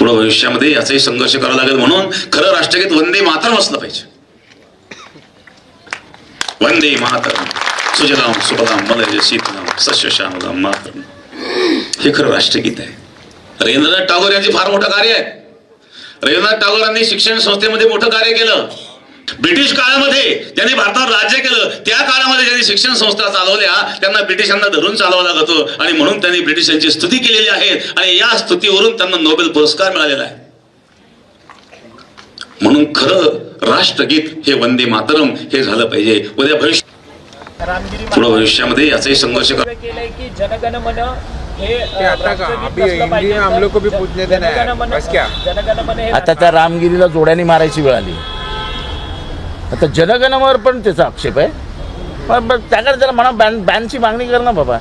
पुढे भविष्यामध्ये याचाही संघर्ष करावा लागेल म्हणून खरं राष्ट्रगीत वंदे मातरम असलं पाहिजे. वंदे मातरम. सुजलाम सुफलाम मलय शीतलाम सस्य श्यामलाम मातरम. हे खरं राष्ट्रगीत आहे. रवींद्रनाथ टागोर यांचे फार मोठं कार्य आहे. रवींद्रनाथ टागोरांनी शिक्षण संस्थेमध्ये मोठं कार्य केलं. ब्रिटिश काळामध्ये त्यांनी भारतावर राज्य केलं त्या काळामध्ये ज्यांनी शिक्षण संस्था चालवल्या त्यांना ब्रिटिशांना धरून चालवावं लागत होतं. आणि म्हणून त्यांनी ब्रिटिशांची स्तुती केलेली आहे. आणि या स्तुतीवरून त्यांना नोबेल पुरस्कार मिळालेला आहे. म्हणून खरं राष्ट्रगीत हे वंदे मातरम हे झालं पाहिजे. उद्या भविष्य रामगिरी पुढे भविष्यामध्ये याचाही संघर्ष केलंय की? जनगण मन हे है. हे आता त्या रामगिरीला जोड्याने मारायची वेळ आली. आता जनगणवर पण त्याचा आक्षेप आहे. पण त्याकडे त्याला म्हणा बॅन बॅनची मागणी कर ना बाबा.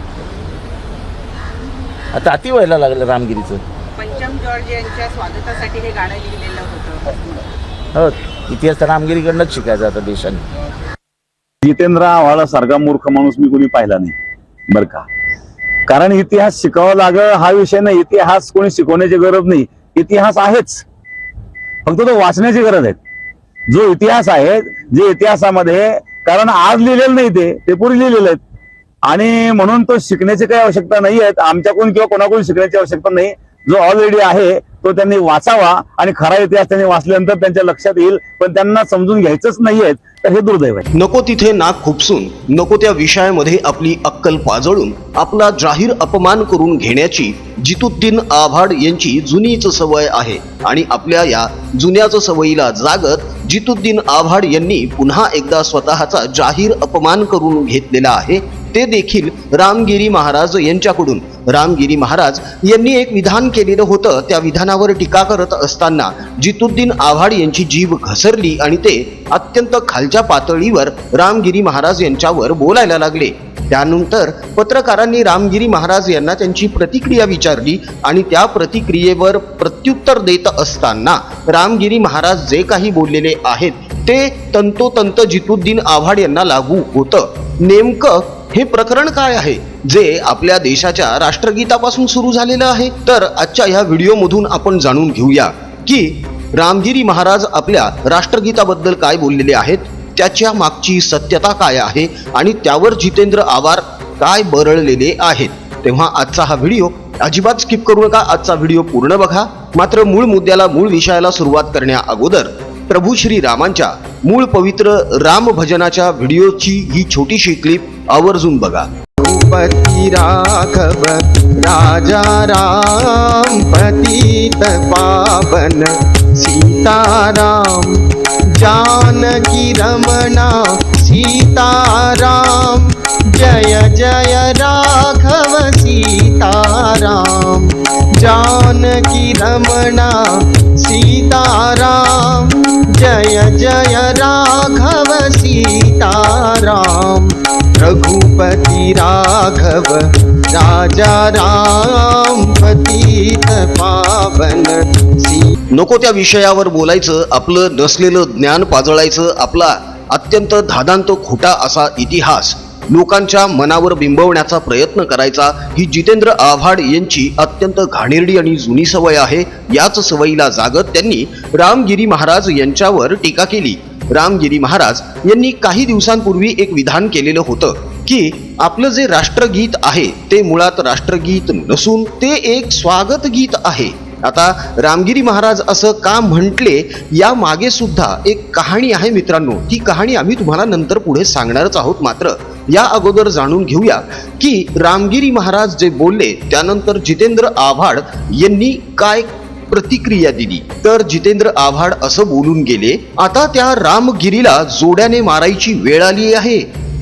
आता अति व्हायला लागलं रामगिरीचं. पंचम जॉर्ज यांच्या स्वागतासाठी हे गाणं लिहिलेलं होतं. हो इतिहास तर रामगिरीकडनंच शिकायचा आता देशाने. जितेंद्र आव्हाडा सारखा मूर्ख माणूस मी कोणी पाहिला नाही बर का? कारण इतिहास शिकावा लागल हा विषय नाही. इतिहास कोणी शिकवण्याची गरज नाही. इतिहास आहेच. फक्त तो वाचण्याची गरज आहे. जो इतिहास आहे जे इतिहासामध्ये कारण आज लिहिलेलं नाही ते ते पूर्वी लिहिलेले आहेत. आणि म्हणून तो शिकण्याची काही आवश्यकता नाही आहेत आमच्याकडून किंवा कोणाकडून शिकण्याची आवश्यकता नाही. जो ऑलरेडी आहे तो त्यांनी वाचावा आणि खरा इतिहास त्यांनी वाचल्यानंतर त्यांच्या लक्षात येईल. पण त्यांना समजून घ्यायचंच नाहीये तर हे दुर्दैव आहे. नको तिथे नाक खुपसून नको त्या विषयामध्ये आपली अक्कल पाजळून आपला जाहीर अपमान करून घेण्याची जितुद्दीन आव्हाड यांची जुनीच सवय आहे. आणि आपल्या या जुन्याच सवयीला जागत जितुद्दीन आव्हाड यांनी पुन्हा एकदा स्वतःचा जाहीर अपमान करून घेतलेला आहे ते देखील रामगिरी महाराज यांच्याकडून. रामगिरी महाराज यांनी एक विधान केलेलं होतं त्या विधानावर टीका करत असताना जितुद्दीन आव्हाड यांची जीभ घसरली आणि ते अत्यंत खालच्या पातळीवर रामगिरी महाराज यांच्यावर बोलायला लागले. त्यानंतर पत्रकारांनी रामगिरी महाराज यांना त्यांची प्रतिक्रिया विचारली आणि त्या प्रतिक्रियेवर प्रत्युत्तर देत असताना रामगिरी महाराज जे काही बोललेले आहेत ते तंतोतंत जितुद्दीन आव्हाड यांना लागू होतं. नेमकं हे प्रकरण काय आहे? जे आपल्या देशाच्या राष्ट्रगीतापासून सुरू झालेलं आहे. तर आजच्या ह्या व्हिडिओमधून आपण जाणून घेऊया की रामगिरी महाराज आपल्या राष्ट्रगीताबद्दल काय बोललेले आहेत त्याच्या मागची सत्यता काय आहे आणि त्यावर जितेंद्र आवार काय बरळलेले आहेत. तेव्हा आजचा हा व्हिडिओ अजिबात स्किप करू नका. आजचा व्हिडिओ पूर्ण बघा. मात्र मूळ मुद्द्याला मूळ विषयाला सुरुवात करण्या अगोदर प्रभू श्री रामांच्या मूळ पवित्र राम भजनाच्या व्हिडिओची ही छोटीशी क्लिप आवर्जून बघा. पती राघव राजा राम पतित पावन सीताराम जानकी रमणा सीताराम जय जय राघव सीताराम। जानकी रमणा सीताराम। जय जय राघव सीताराम। रघुपति राघव राजा राम पतित पावन। सी नको त्या विषयावर बोलायचं आपलं नसलेलं ज्ञान पाजळायचं आपला अत्यंत धादांत खोटा असा इतिहास लोकांच्या मनावर बिंबवण्याचा प्रयत्न करायचा. ही जितेंद्र आव्हाड यांची अत्यंत घाणेरडी आणि जुनी सवय आहे. याच सवयीला जागत त्यांनी रामगिरी महाराज यांच्यावर टीका केली. रामगिरी महाराज यांनी काही दिवसांपूर्वी एक विधान केलेलं होतं की आपलं जे राष्ट्रगीत आहे ते मुळात राष्ट्रगीत नसून ते एक स्वागत गीत आहे. आता रामगिरी महाराज असं का म्हटले या मागे सुद्धा एक कहाणी आहे मित्रांनो. ती कहाणी आम्ही तुम्हाला नंतर पुढे सांगणारच आहोत मात्र या अगोदर जाणून घेऊया की रामगिरी महाराज जे बोलले त्यानंतर जितेंद्र आव्हाड यांनी काय प्रतिक्रिया दिली. तर जितेंद्र आव्हाड असं बोलून गेले आता त्या रामगिरीला जोड्याने मारायची वेळ आली आहे.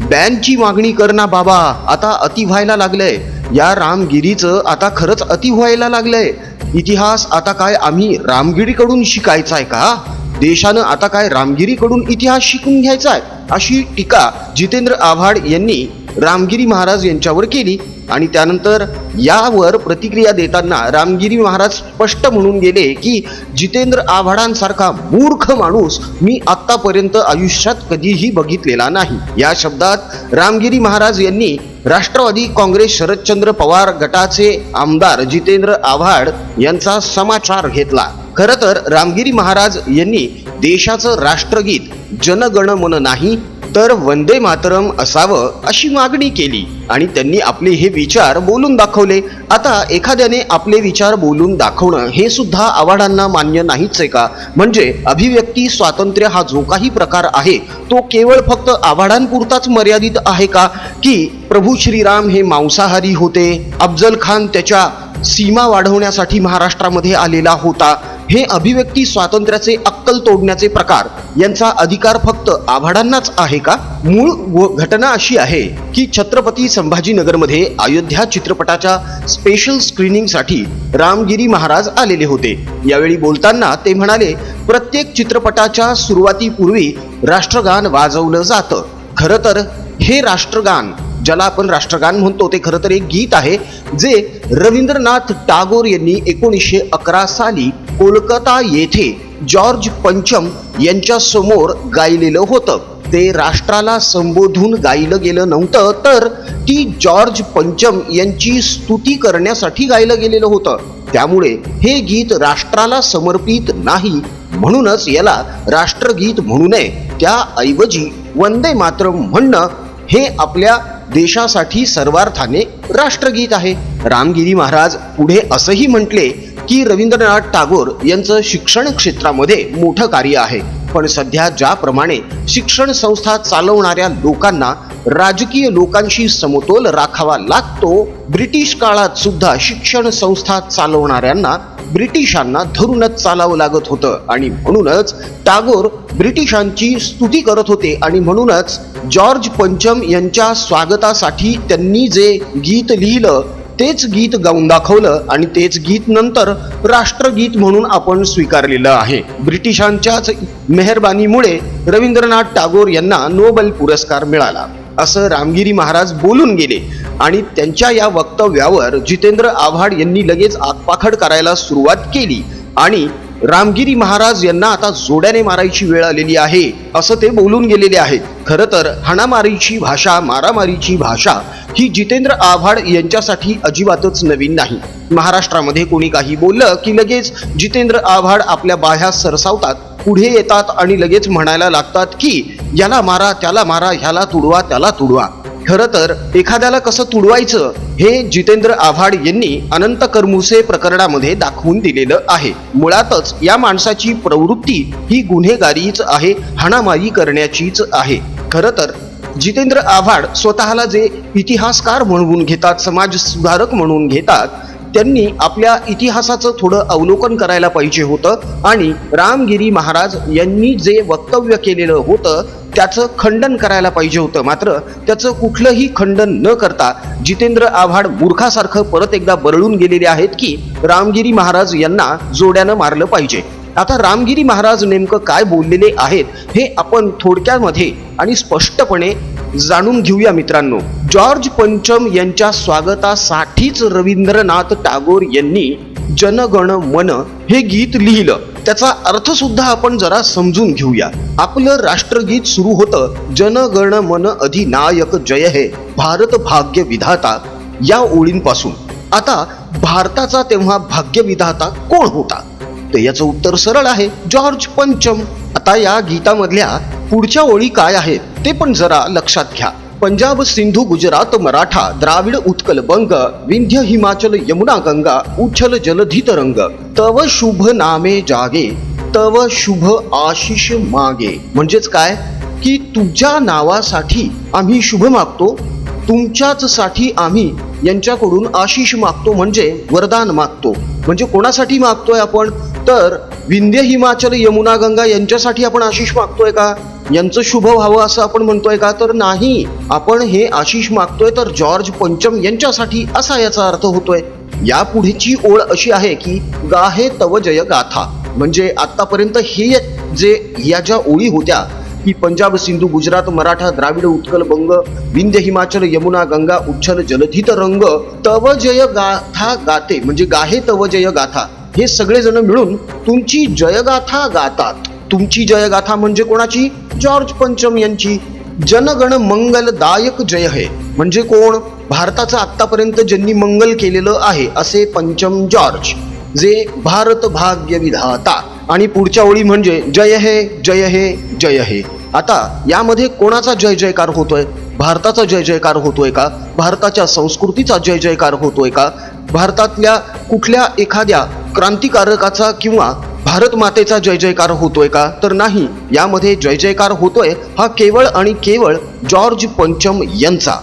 बॅनची मागणी कर ना बाबा आता अति व्हायला लागलंय. या रामगिरीचं आता खरंच अति व्हायला लागलंय. इतिहास आता काय आम्ही रामगिरीकडून शिकायचा आहे का? देशानं आता काय रामगिरीकडून इतिहास शिकून घ्यायचा आहे अशी टीका जितेंद्र आव्हाड यांनी रामगिरी महाराज यांच्यावर केली आणि त्यानंतर यावर प्रतिक्रिया देताना रामगिरी महाराज स्पष्ट म्हणून गेले की जितेंद्र आव्हाडांसारखा मूर्ख माणूस मी आत्तापर्यंत आयुष्यात कधीही बघितलेला नाही. या शब्दात रामगिरी महाराज यांनी राष्ट्रवादी काँग्रेस शरदचंद्र पवार गटाचे आमदार जितेंद्र आव्हाड यांचा समाचार घेतला. खर तर रामगिरी महाराज यांनी देशाचं राष्ट्रगीत जनगण मन नाही तर वंदे मातरम असावं अशी मागणी केली आणि त्यांनी आपले हे विचार बोलून दाखवले. आता एखाद्याने आपले विचार बोलून दाखवणं हे सुद्धा आव्हाडांना मान्य नाहीच आहे का? म्हणजे अभिव्यक्ती स्वातंत्र्य हा जो काही प्रकार आहे तो केवळ फक्त आव्हाडांपुरताच मर्यादित आहे का? की प्रभू श्रीराम हे मांसाहारी होते अफजल खान त्याच्या सीमा वाढवण्यासाठी महाराष्ट्रामध्ये आलेला होता हे अभिव्यक्ती स्वातंत्र्याचे अक्कल तोडण्याचे प्रकार. यांचा अधिकार फक्त आव्हाडांनाच आहे का? मूळ व घटना अशी आहे की छत्रपती संभाजीनगरमध्ये अयोध्या चित्रपटाच्या स्पेशल स्क्रीनिंगसाठी रामगिरी महाराज आलेले होते. यावेळी बोलताना ते म्हणाले प्रत्येक चित्रपटाच्या सुरुवातीपूर्वी राष्ट्रगान वाजवलं जातं. खरं तर हे राष्ट्रगान ज्याला आपण राष्ट्रगान म्हणतो ते खरं तर एक गीत आहे जे रवींद्रनाथ टागोर यांनी एकोणीसशे अकरा साली कोलकाता येथे जॉर्ज पंचम यांच्या समोर गायलेलं होतं. ते राष्ट्राला संबोधून गायलं गेलं नव्हतं तर ती जॉर्ज पंचम यांची स्तुती करण्यासाठी गायलं गेलेलं होतं. त्यामुळे हे गीत राष्ट्राला समर्पित नाही म्हणूनच याला राष्ट्रगीत म्हणू नये. त्याऐवजी वंदे मातरम म्हणणं हे आपल्या देशासाठी सर्वार्थाने राष्ट्रगीत आहे. रामगिरी महाराज पुढे असंही म्हटले की रवींद्रनाथ टागोर यांचं शिक्षण क्षेत्रामध्ये मोठं कार्य आहे. पण सध्या ज्याप्रमाणे शिक्षण संस्था चालवणाऱ्या लोकांना राजकीय लोकांशी समतोल राखावा लागतो ब्रिटिश काळात सुद्धा शिक्षण संस्था चालवणाऱ्यांना ब्रिटिशांना धरूनच चालावं लागत होतं. आणि म्हणूनच टागोर ब्रिटिशांची स्तुती करत होते आणि म्हणूनच जॉर्ज पंचम यांच्या स्वागतासाठी त्यांनी जे गीत लिहिलं तेच गीत गाऊन दाखवलं आणि तेच गीत नंतर राष्ट्रगीत म्हणून आपण स्वीकारलेलं आहे. ब्रिटिशांच्याच मेहरबानीमुळे रवींद्रनाथ टागोर यांना नोबेल पुरस्कार मिळाला. असं रामगिरी महाराज बोलून गेले. आणि त्यांच्या या वक्तव्यावर जितेंद्र आव्हाड यांनी लगेच आगपाखड करायला सुरुवात केली. आणि रामगिरी महाराज यांना आता जोड्याने मारायची वेळ आलेली आहे असं ते बोलून गेलेले आहेत. खरं तर हाणामारीची भाषा मारामारीची भाषा ही जितेंद्र आव्हाड यांच्यासाठी अजिबातच नवीन नाही. महाराष्ट्रामध्ये कोणी काही बोललं की लगेच जितेंद्र आव्हाड आपल्या बाह्या सरसावतात पुढे येतात आणि लगेच म्हणायला लागतात की याला मारा त्याला मारा ह्याला तुडवा त्याला तुडवा. खरं तर एखाद्याला कसं तुडवायचं हे जितेंद्र आव्हाड यांनी अनंत करमुसे प्रकरणामध्ये दाखवून दिलेलं आहे. मुळातच या माणसाची प्रवृत्ती ही गुन्हेगारीच आहे हाणामारी करण्याचीच आहे. खरं तर जितेंद्र आव्हाड स्वतःला जे इतिहासकार म्हणून घेतात समाज सुधारक म्हणून घेतात त्यांनी आपल्या इतिहासाचं थोडं अवलोकन करायला पाहिजे होतं आणि रामगिरी महाराज यांनी जे वक्तव्य केलेलं होतं त्याचं खंडन करायला पाहिजे होतं. मात्र त्याचं कुठलंही खंडन न करता जितेंद्र आव्हाड मूर्खासारखं परत एकदा बरळून गेलेले आहेत की रामगिरी महाराज यांना जोड्यानं मारलं पाहिजे. आता रामगिरी महाराज नेमकं काय बोललेले आहेत हे आपण थोडक्यामध्ये आणि स्पष्टपणे जाणून घेऊया मित्रांनो. जॉर्ज पंचम यांच्या स्वागतासाठीच रवींद्रनाथ टागोर यांनी जनगण मन हे गीत लिहिलं. त्याचा अर्थ सुद्धा आपण जरा समजून घेऊया. आपलं राष्ट्रगीत सुरू होतं जनगण मन अधिनायक जय हे भारत भाग्य विधाता या ओळींपासून. आता भारताचा तेव्हा भाग्य विधाता कोण होता? तर याचं उत्तर सरळ आहे जॉर्ज पंचम. आता या गीतामधल्या पुढच्या ओळी काय आहेत ते पण जरा लक्षात घ्या. पंजाब सिंधू गुजरात मराठा द्राविड उत्कल बंग विंध्य हिमाचल यमुना गंगा उच्छल जलधित रंग तव शुभ नामे जागे तव शुभ आशिष मागे. म्हणजेच काय? की तुझ्या नावासाठी आम्ही शुभ मागतो तुमच्याच साठी आम्ही यांच्याकडून आशिष मागतो म्हणजे वरदान मागतो. म्हणजे कोणासाठी मागतोय आपण? तर विंध्य हिमाचल यमुना गंगा यांच्यासाठी आपण आशिष मागतोय का? यांचं शुभ व्हावं असं आपण म्हणतोय का? तर नाही. आपण हे आशिष मागतोय तर जॉर्ज पंचम यांच्यासाठी असा याचा अर्थ होतोय. या पुढेची ओळ अशी आहे की गाहे तव जय गाथा. म्हणजे आतापर्यंत हे जे या ज्या ओळी होत्या की पंजाब सिंधू गुजरात मराठा द्राविड उत्कल बंग विंध्य हिमाचल यमुना गंगा उच्छल जलधित रंग तव जय गाथा गाते. म्हणजे गाहे तव जय गाथा. हे सगळेजण मिळून तुमची जयगाथा गातात. तुमची जयगाथा म्हणजे कोणाची? जॉर्ज पंचम यांची. जनगण मंगलदायक जय हे. म्हणजे कोण? भारताचं आत्तापर्यंत ज्यांनी मंगल केलेलं आहे असे पंचम जॉर्ज जे भारत भाग्य विधाता. आणि पुढच्या ओळी म्हणजे जय हे जय हे जय हे. आता यामध्ये कोणाचा जय जयकार होतोय? भारताचा जय जयकार होतोय का? भारताच्या संस्कृतीचा जय जयकार होतोय का? भारतातल्या कुठल्या एखाद्या क्रांतिकारकाचा किंवा भारत मातेचा जय जयकार होतोय का? तर नाही. यामध्ये जय जयकार होतोय हा केवळ आणि केवळ जॉर्ज पंचम यांचा.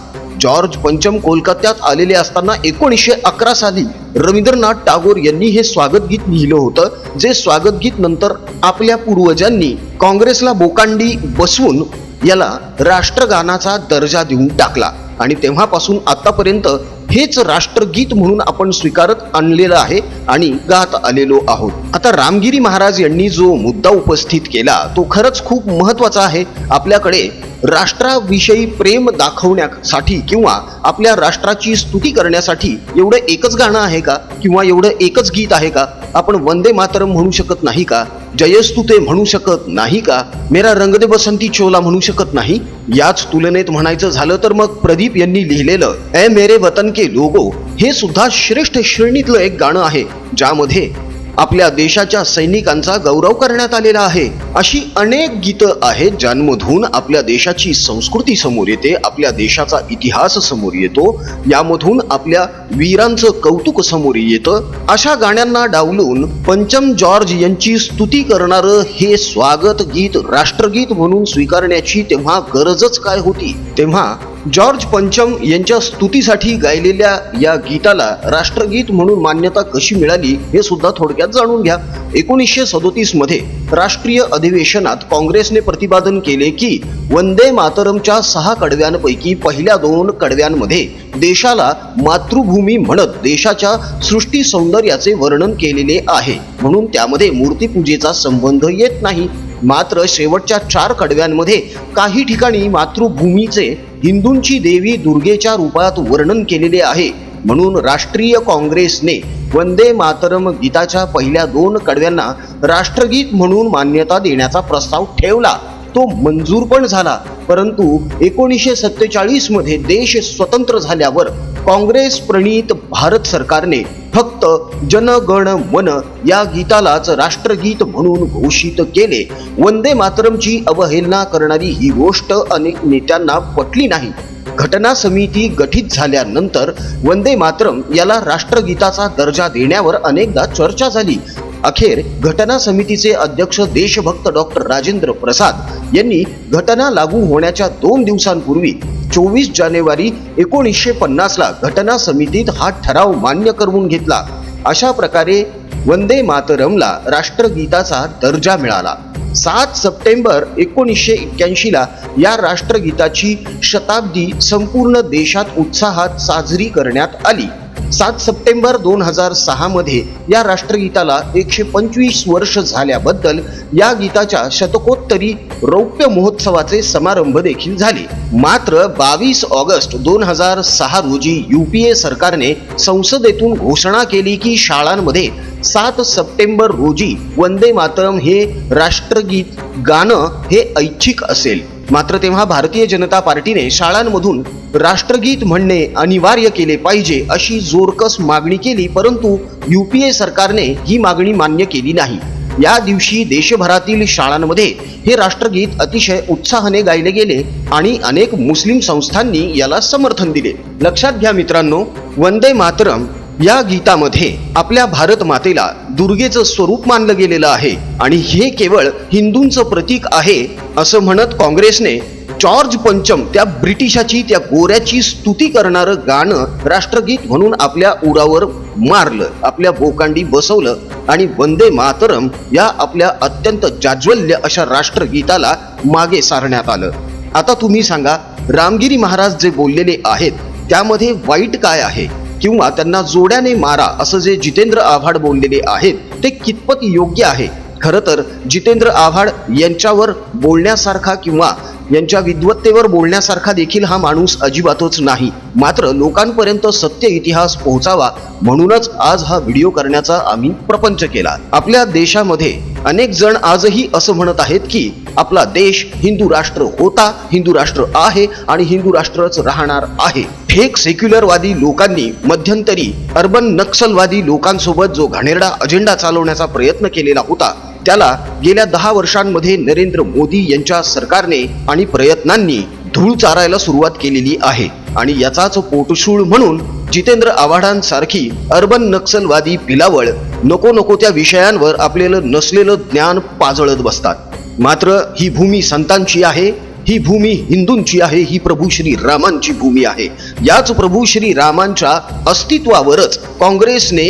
जॉर्ज पंचम कोलकात्यात आलेले असताना एकोणीसशे अकरा साली रवींद्रनाथ टागोर यांनी हे स्वागत गीत लिहिलं होतं जे स्वागत गीत नंतर आपल्या पूर्वजांनी काँग्रेसला बोकांडी बसवून याला राष्ट्रगानाचा दर्जा देऊन टाकला. आणि तेव्हापासून आतापर्यंत हेच राष्ट्रगीत म्हणून आपण स्वीकारत आणलेलं आहे आणि गात आलेलो आहोत. आता रामगिरी महाराज यांनी जो मुद्दा उपस्थित केला तो खरंच खूप महत्त्वाचा आहे. आपल्याकडे राष्ट्राविषयी प्रेम दाखवण्यासाठी किंवा आपल्या राष्ट्राची स्तुती करण्यासाठी एवढं एकच गाणं आहे का? किंवा एवढं एकच गीत आहे का? आपण वंदे मातरम म्हणू शकत नाही का? जयस्तुते म्हणू शकत नाही का? मेरा रंग दे बसंती चोला म्हणू शकत नाही? याच तुलनेत म्हणायचं झालं तर मग प्रदीप यांनी लिहिलेलं ए मेरे वतन के लोगो हे सुद्धा श्रेष्ठ श्रेणीतलं एक गाणं आहे ज्यामध्ये आपल्या देशाच्या सैनिकांचा गौरव करण्यात आलेला आहे. अशी अनेक गीतं आहेत ज्यांमधून आपल्या देशाची संस्कृती समोर येते आपल्या देशाचा इतिहास समोर येतो यामधून आपल्या वीरांचं कौतुक समोर येतं. अशा गाण्यांना डावलून पंचम जॉर्ज यांची स्तुती करणारं हे स्वागत गीत राष्ट्रगीत म्हणून स्वीकारण्याची तेव्हा गरजच काय होती? तेव्हा जॉर्ज पंचम यांच्या स्तुतीसाठी गायलेल्या या गीताला राष्ट्रगीत म्हणून मान्यता कशी मिळाली हे सुद्धा थोडक्यात जाणून घ्या. एकोणीसशे सदोतीसमध्ये राष्ट्रीय अधिवेशनात काँग्रेसने प्रतिपादन केले की वंदे मातरमच्या सहा कडव्यांपैकी पहिल्या दोन कडव्यांमध्ये देशाला मातृभूमी म्हणत देशाच्या सृष्टी सौंदर्याचे वर्णन केलेले आहे. म्हणून त्यामध्ये मूर्तीपूजेचा संबंध येत नाही. मात्र शेवटच्या चार कडव्यांमध्ये काही ठिकाणी मातृभूमीचे हिंदूंची देवी दुर्गेच्या रूपात वर्णन केलेले आहे. म्हणून राष्ट्रीय काँग्रेसने वंदे मातरम गीताच्या पहिल्या दोन कडव्यांना राष्ट्रगीत म्हणून मान्यता देण्याचा प्रस्ताव ठेवला. तो मंजूर पण झाला. परंतु एकोणीसशे सत्तेचाळीसमध्ये देश स्वतंत्र झाल्यावर काँग्रेस प्रणीत भारत सरकारने फक्त जनगण मन या गीतालाच राष्ट्रगीत म्हणून घोषित केले. वंदे मातरमची अवहेलना करणारी ही गोष्ट अनेक नेत्यांना पटली नाही. घटना समिती गठीत झाल्यानंतर वंदे मातरम याला राष्ट्रगीताचा दर्जा देण्यावर अनेकदा चर्चा झाली. अखेर घटना समितीचे अध्यक्ष देशभक्त डॉक्टर राजेंद्र प्रसाद यांनी घटना लागू होण्याच्या दोन दिवसांपूर्वी चोवीस जानेवारी एकोणीसशे पन्नासला घटना समितीत हा ठराव मान्य करून घेतला. अशा प्रकारे वंदे मातरमला राष्ट्रगीताचा दर्जा मिळाला. सात सप्टेंबर एकोणीसशे एक्क्याऐंशीला या राष्ट्रगीताची शताब्दी संपूर्ण देशात उत्साहात साजरी करण्यात आली. सात सप्टेंबर दोन हजार सहामध्ये या राष्ट्रगीताला एकशे पंचवीस वर्ष झाल्याबद्दल या गीताच्या शतकोत्तरी रौप्य महोत्सवाचे समारंभ देखील झाले. मात्र बावीस ऑगस्ट दोन हजार सहा रोजी युपीए सरकारने संसदेतून घोषणा केली की शाळांमध्ये सात सप्टेंबर रोजी वंदे मातरम हे राष्ट्रगीत गाणं हे ऐच्छिक असेल. मात्र तेव्हा भारतीय जनता पार्टीने शाळांमधून राष्ट्रगीत म्हणणे अनिवार्य केले पाहिजे अशी जोरकस मागणी केली परंतु युपीए सरकारने ही मागणी मान्य केली नाही. या दिवशी देशभरातील शाळांमध्ये हे राष्ट्रगीत अतिशय उत्साहाने गायले गेले आणि अनेक मुस्लिम संस्थांनी याला समर्थन दिले. लक्षात घ्या मित्रांनो वंदे मातरम या गीतामध्ये आपल्या भारत मातेला दुर्गेचं स्वरूप मानलं गेलेलं आहे आणि हे केवळ हिंदूंचं प्रतीक आहे असं म्हणत काँग्रेसने जॉर्ज पंचम त्या ब्रिटिशाची त्या गोऱ्याची स्तुती करणारं गाणं राष्ट्रगीत म्हणून आपल्या उरावर मारलं आपल्या बोकांडी बसवलं आणि वंदे मातरम या आपल्या अत्यंत जाज्वल्य अशा राष्ट्रगीताला मागे सारण्यात आलं. आता तुम्ही सांगा रामगिरी महाराज जे बोललेले आहेत त्यामध्ये वाईट काय आहे? किंवा त्यांना जोड्याने मारा असं जे जितेंद्र आव्हाड बोललेले आहेत ते कितपत योग्य आहे? खरं तर जितेंद्र आव्हाड यांच्यावर बोलण्यासारखा किंवा यांच्या विद्वत्तेवर बोलण्यासारखा देखील हा माणूस अजिबातच नाही. मात्र लोकांपर्यंत सत्य इतिहास पोहोचावा म्हणूनच आज हा व्हिडिओ करण्याचा आम्ही प्रपंच केला. आपल्या देशामध्ये अनेक जण आजही असं म्हणत आहेत की आपला देश हिंदू राष्ट्र होता हिंदू राष्ट्र आहे आणि हिंदू राष्ट्रच राहणार आहे. फेक सेक्युलरवादी लोकांनी मध्यंतरी अर्बन नक्सलवादी लोकांसोबत जो घाणेरडा अजेंडा चालवण्याचा प्रयत्न केलेला होता त्याला गेल्या दहा वर्षांमध्ये नरेंद्र मोदी यांच्या सरकारने आणि प्रयत्नांनी धूळ चारायला सुरुवात केलेली आहे. आणि याचाच पोटशूळ म्हणून जितेंद्र आव्हाडांसारखी अर्बन नक्सलवादी पिलावळ नको नको त्या विषयांवर आपलेलं नसलेलं ज्ञान पाजळत बसतात. मात्र ही भूमी संतांची आहे ही भूमी हिंदूंची आहे ही प्रभू श्री रामांची भूमी आहे. याच प्रभू श्री रामांच्या अस्तित्वावरच काँग्रेसने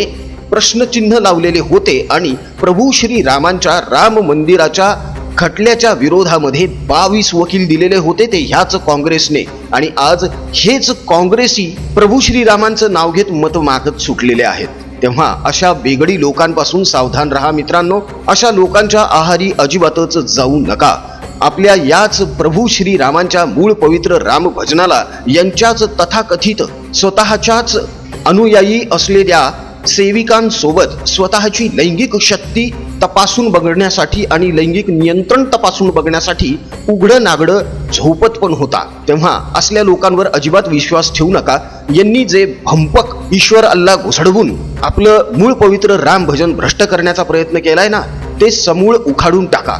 प्रश्नचिन्ह लावलेले होते आणि प्रभू श्री रामांच्या राम मंदिराच्या खटल्याच्या विरोधामध्ये बावीस वकील दिलेले होते ते ह्याच काँग्रेसने. आणि आज हेच काँग्रेसी प्रभू श्रीरामांचं नाव घेत मत मागत सुटलेले आहेत. तेव्हा अशा बेगडी लोकांपासून सावधान राहा मित्रांनो. अशा लोकांच्या आहारी अजिबातच जाऊ नका. आपल्या याच प्रभू श्री रामांच्या मूळ पवित्र राम भजनाला यांच्याच तथाकथित स्वतःच्याच अनुयायी असलेल्या सेविकांसोबत स्वतःची लैंगिक शक्ती तपासून बघण्यासाठी आणि लैंगिक नियंत्रण तपासून बघण्यासाठी उघडं नागडं झोपत पण होता. तेव्हा असल्या लोकांवर अजिबात विश्वास ठेवू नका. यांनी जे भंपक ईश्वर अल्ला घुसडवून आपलं मूळ पवित्र राम भजन भ्रष्ट करण्याचा प्रयत्न केलाय ना ते समूळ उखाडून टाका.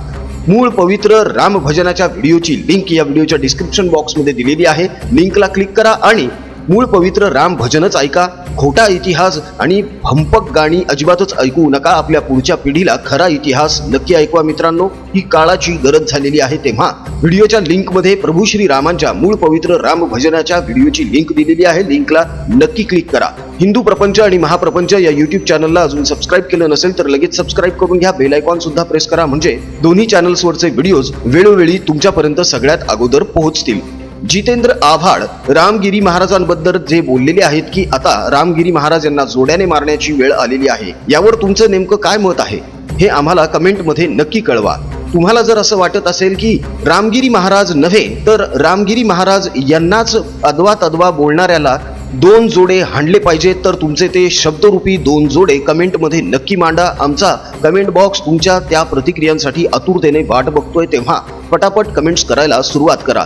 मूळ पवित्र राम भजनाच्या व्हिडिओची लिंक या व्हिडिओच्या डिस्क्रिप्शन बॉक्समध्ये दिलेली आहे. लिंकला क्लिक करा आणि मूळ पवित्र राम भजनच ऐका खोटा इतिहास आणि भंपक गाणी अजिबातच ऐकू नका. आपल्या पुढच्या पिढीला खरा इतिहास नक्की ऐकवा मित्रांनो. ही काळाची गरज झालेली आहे तेव्हा. व्हिडिओच्या लिंकमध्ये प्रभू श्री रामांच्या मूळ पवित्र राम भजनाच्या व्हिडिओची लिंक दिलेली आहे. लिंकला नक्की क्लिक करा. हिंदू प्रपंच आणि महाप्रपंच या युट्यूब चॅनलला अजून सबस्क्राईब केलं नसेल तर लगेच सबस्क्राईब करून घ्या. बेल आयकॉन सुद्धा प्रेस करा. म्हणजे दोन्ही चॅनल्सवरचे व्हिडिओज वेळोवेळी तुमच्यापर्यंत सगळ्यात अगोदर पोहोचतील. जितेंद्र आव्हाड रामगिरी महाराजांबद्दल जे बोललेले आहेत की आता रामगिरी महाराज यांना जोड्याने मारण्याची वेळ आलेली आहे यावर तुमचं नेमकं काय मत आहे? हे आम्हाला कमेंटमध्ये नक्की कळवा. तुम्हाला जर असं वाटत असेल की रामगिरी महाराज नव्हे तर रामगिरी महाराज यांनाच अदवा तदवा बोलणाऱ्याला दोन जोडे हाणले पाहिजे तर तुमचे ते शब्दरूपी दोन जोडे कमेंटमध्ये नक्की मांडा. आमचा कमेंट बॉक्स तुमच्या त्या प्रतिक्रियांसाठी आतुरतेने वाट बघतोय तेव्हा पटापट कमेंट्स करायला सुरुवात करा.